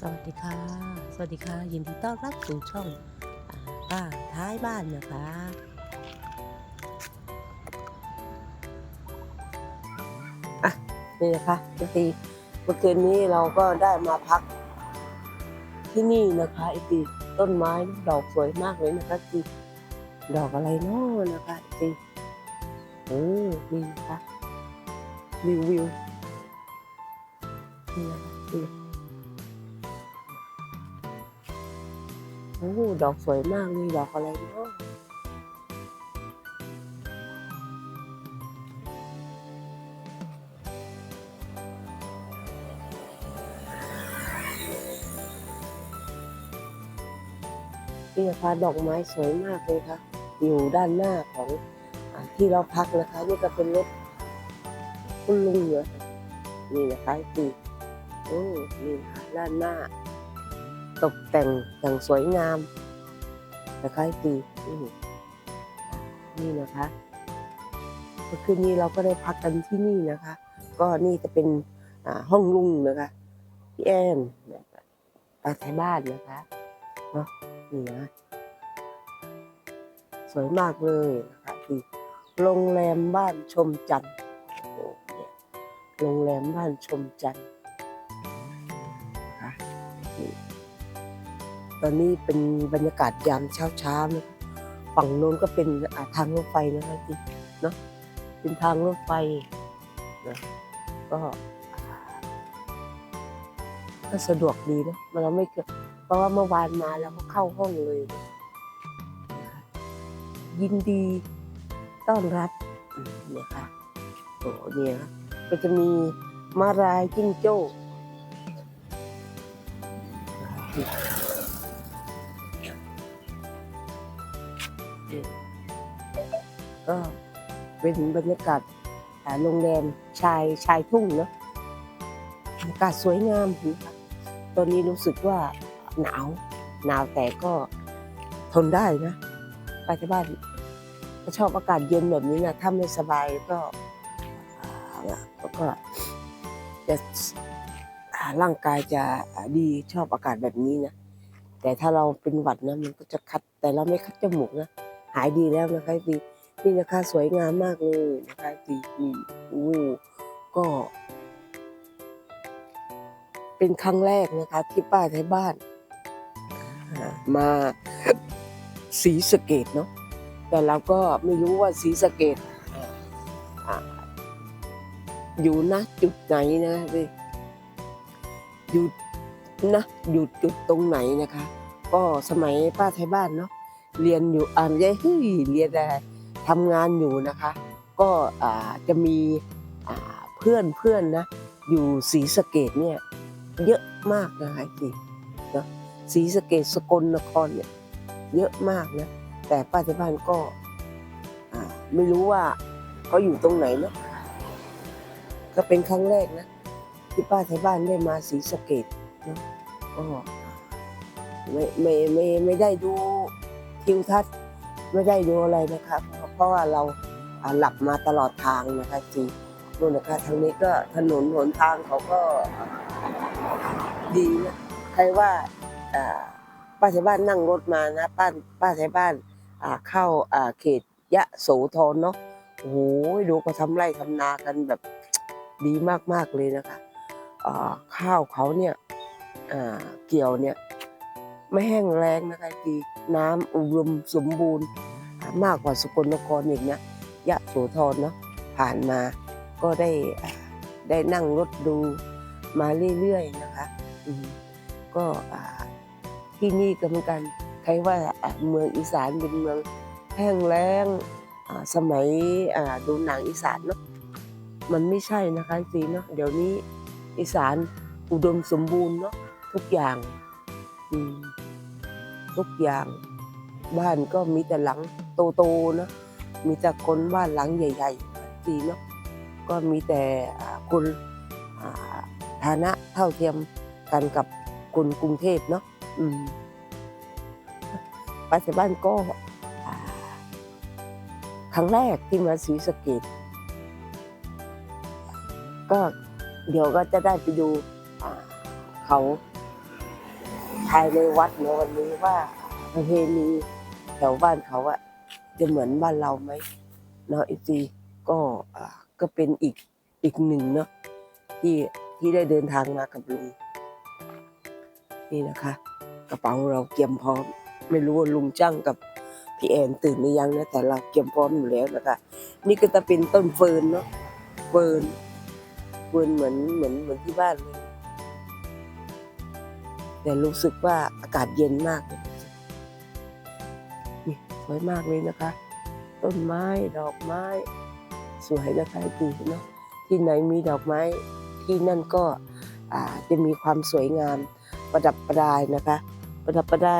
สวัสดีค่ะ สวัสดีค่ะ ยินดีต้อนรับสู่ช่องอป้าท้ายบ้านนะคะ อะ นี่นะคะปกติเมื่อคืนนี้เราก็ได้มาพักที่นี่นะคะไอตีต้นไม้ดอกสวยมากเลยนะคะจีดอกอะไรเนาะนะคะไอตีโอ้นี่นะคะวิววิวนี่นะคะ โอ้ดอกสวยมากเลยดอกอะไรเนาะนี่นะคะดอกไม้สวยมากเลยค่ะ อยู่ด้านหน้าของอที่เราพักนะคะนี่ก็เป็นรถคุณลุงเหรอนี่นะคะตีโอ้นี่นะคะด้านหน้า ตกแต่งอย่างสวยงามนะคะตีนี่นี่นะคะเมื่อคืนนี้เราก็ได้พักกันที่นี่นะคะ ก็นี่จะเป็นห้องลุงนะคะพี่แอนตาไทยบ้านนะคะเนาะนี่นะสวยมากเลยนะคะทีโรงแรมบ้านชมจันทร์โอ้เนี่ยโรงแรมบ้านชมจันทร์ ตอนนี้เป็นบรรยากาศยามเช้าช้าๆนะฝั่งโน้นก็เป็นทางรถไฟนะคะที่เนาะเป็นทางรถไฟนะก็ก็สะดวกดีนะเราไม่เกิดเพราะว่าเมื่อวานมาแล้วก็เข้าห้องเลยนะยินดีต้อนรับเนี่ยค่ะโอ้เนี่ยก็จะมีมารายจิ้งโจ้ นะคะก็เป็นบรรยากาศโรงแรมชายชายทุ่งเนาะบรรยากาศสวยงามนะคะตอนนี้รู้สึกว่าหนาวหนาวแต่ก็ทนได้นะไปที่บ้านก็ชอบอากาศเย็นแบบนี้นะถ้าไม่สบายก็ก็จะร่างกายจะดีชอบอากาศแบบนี้นะแต่ถ้าเราเป็นหวัดนะมันก็จะคัดแต่เราไม่คัดจมูกนะ หายดีแล้วนะคะดีนี่นะคะสวยงามมากเลยนะคะดีนี่อู้ก็ เป็นครั้งแรกนะคะ ที่ป้าที่บ้าน มาสีสเกตเนาะแต่เราก็ไม่รู้ว่าสีสเกตอ่าอยู่นะจุดไหนนะพี่อยู่นะอยู่จุดตรงไหนนะคะ ก็สมัยป้าไทยบ้านเนาะ เรียนอยู่อ่านยายเฮ้ยเรียนอะไรทำงานอยู่นะคะ ก็จะมีเพื่อนเพื่อนนะอยู่ศรีสะเกดเนี่ยเยอะมากนะคะจีนะศรีสะเกดสกลนครเนี่ยเยอะมากนะแต่ป้าไทยบ้านก็ไม่รู้ว่าเขาอยู่ตรงไหนเนาะก็เป็นครั้งแรกนะที่ป้าไทยบ้านได้มาศรีสะเกดเนาะก็ไม่ไม่ไม่ไม่ได้ดู ทิวทัศน์ไม่ได้ดูอะไรนะคะเพราะเพราะว่าเราหลับมาตลอดทางนะคะจริงนู่นนะคะทางนี้ก็ถนนหนทางเขาก็ดีนะใครว่าป้าชาวบ้านนั่งรถมานะป้าป้าชาวบ้านเข้าเขตยะโสธรเนาะโอ้โหดูเขาทำไร่ทำนากันแบบดีมากๆเลยนะคะข้าวเขาเนี่ยเกี่ยวเนี่ย ไม่แห้งแรงนะคะดีน้ำอุดมสมบูรณ์มากกว่าสกลนครอีกนะยะโสธรเนาะผ่านมาก็ได้อ่าได้นั่งรถดูมาเรื่อยๆนะคะอืมก็อ่าที่นี่ก็เหมือนกันใครว่าอ่าเมืองอีสานเป็นเมืองแห้งแล้งอ่าสมัยอ่าดูหนังอีสานเนาะมันไม่ใช่นะคะสีเนาะเดี๋ยวนี้อีสานอุดมสมบูรณ์เนาะทุกอย่าง อืม ทุกอย่าง บ้านก็มีแต่หลังโตๆนะมีแต่คนบ้านหลังใหญ่ๆดีเนาะก็มีแต่คนอ่าฐานะเท่าเทียมกันกับคนกรุงเทพเนาะอืมปัจจุบันก็ครั้งแรกที่มาศรีสเกดก็เดี๋ยวก็จะได้ไปดูเขาายในวัดในวันนี้ว่าประเพณีแถวบ้านเขาอะจะเหมือนบ้านเราไหมเนาะอีซีก็ก็เป็นอีกอีกหนึ่งเนาะที่ที่ได้เดินทางมากับลุงนี่นะคะ กระเป๋าเราเตรียมพร้อม ไม่รู้ว่าลุงจ้างกับพี่แอนตื่นหรือยังนะแต่เราเตรียมพร้อมอยู่แล้วนะคะ นี่ก็จะเป็นต้นเฟิร์นเนาะเฟิร์นเฟิร์นเหมือนเหมือนเหมือนที่บ้านเลย แต่รู้สึกว่าอากาศเย็นมากเลยนี่สวยมากเลยนะคะ ต้นไม้ดอกไม้ สวยนะคะดูเนาะที่ไหนมีดอกไม้ที่นั่นก็จะมีความสวยงามประดับประดายนะคะ ประดับประดา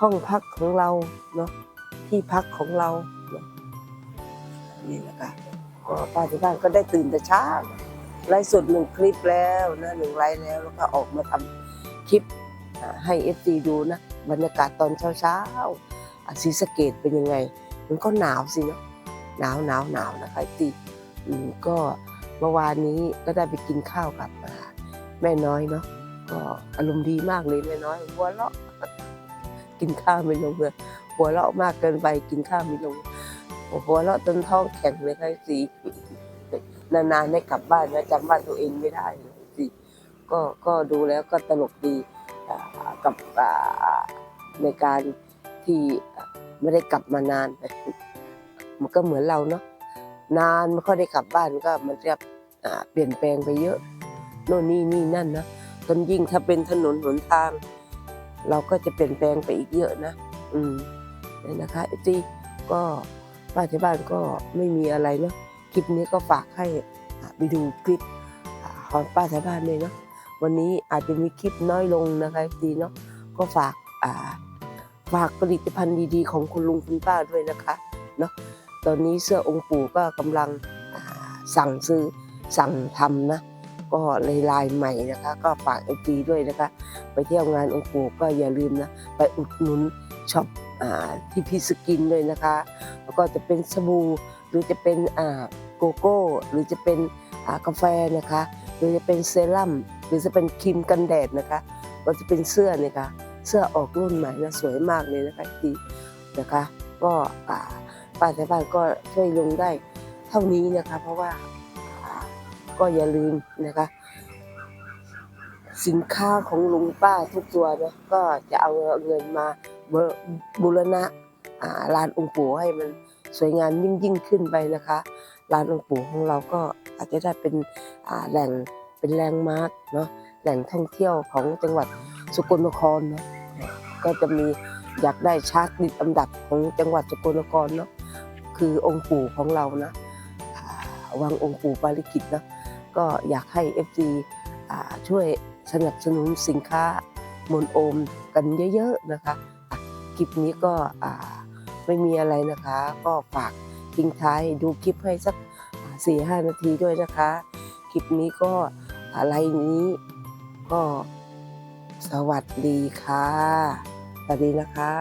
ห้องพักของเราเนาะที่พักของเราเนาะนี่นะคะก็ป้าที่บ้านก็ได้ตื่นแต่เช้าไลฟ์สดหนึ่งคลิปแล้วนะหนึ่งไลฟ์แล้วแล้วก็ออกมาทำ คลิปให้เอฟซีดูนะ บรรยากาศตอนเช้าเช้าๆอะศรีสะเกดเป็นยังไง มันก็หนาวสิเนาะหนาวหนาวหนาวนะคะตีอืมก็เมื่อวานนี้ก็ได้ไปกินข้าวกับอ่าแม่น้อยเนาะก็อารมณ์ดีมากเลยแม่น้อยหัวเราะกินข้าวไม่ลงเลยหัวเราะมากเกินไปกินข้าวไม่ลงหัวเราะจนท้องแข็งเลยค่ะสินานๆได้กลับบ้านนะจำบ้านตัวเองไม่ได้เลย ก็ก็ดูแล้วก็ตลกดีกับในการที่ไม่ได้กลับมานาน มันก็เหมือนเราเนาะนานไม่ค่อยได้กลับบ้านก็มันจะเปลี่ยนแปลงไปเยอะโน่นนี่นี่นั่นนะจนยิ่งถ้าเป็นถนนหนทาง เราก็จะเปลี่ยนแปลงไปอีกเยอะนะ อืมนี่นะคะไอจีก็ป้าที่บ้านก็ไม่มีอะไรเนาะคลิปนี้ก็ฝากให้ไปดูคลิปของป้าที่บ้านเลยเนาะ วันนี้อาจจะมีคลิปน้อยลงนะคะดีเนาะก็ฝากอ่าฝากผลิตภัณฑ์ดีๆ ของคุณลุงคุณป้าด้วยนะคะเนาะตอนนี้เสื้อองค์ปู่ก็กำลังสั่งซื้อสั่งทำนะ ก็เลยลายใหม่นะคะ ก็ฝากไอจีด้วยนะคะ ไปเที่ยวงานองค์ปู่ก็อย่าลืมนะ ไปอุดหนุนช็อปอที่พีสกินเลยนะคะ แล้วก็จะเป็นสบู่หรือจะเป็นโกโก้ หรือจะเป็นกาแฟนะคะ หรือจะเป็นเซรั่ม หรือจะเป็นครีมกันแดดนะคะก็จะเป็นเสื้อนะคะเสื้อออกรุ่นใหม่นะสวยมากเลยนะคะทีนะคะ ก็ป้าแต่บ้านก็ช่วยลงได้เท่านี้นะคะ เพราะว่าก็อย่าลืมนะคะ สินค้าของลุงป้าทุกตัวนะก็จะเอาเงินมาบบูรณะลานองค์ปู่ให้มันสวยงามยิ่งยิ่งขึ้นไปนะคะลานองค์ปู่ของเราก็อาจจะได้เป็นแหล่ง เป็นแลนด์มาร์กเนาะแหล่งท่องเที่ยวของจังหวัดสกลนครเนาะก็จะมีอยากได้ชาร์ตติดอันดับของจังหวัดสกลนครเนาะคือองค์ปู่ของเรานะอ่าวังองค์ปู่ปาริกิตเนาะก็อยากให้ FC ช่วยสนับสนุนสินค้ามนโอมกันเยอะๆนะคะะคลิปนี้ก็ไม่มีอะไรนะคะ ก็ฝากทิ้งท้ายดูคลิปให้สักสี่ห้านาทีด้วยนะคะ คลิปนี้ก็ อะไรนี้ ก็สวัสดีค่ะ สวัสดีนะคะ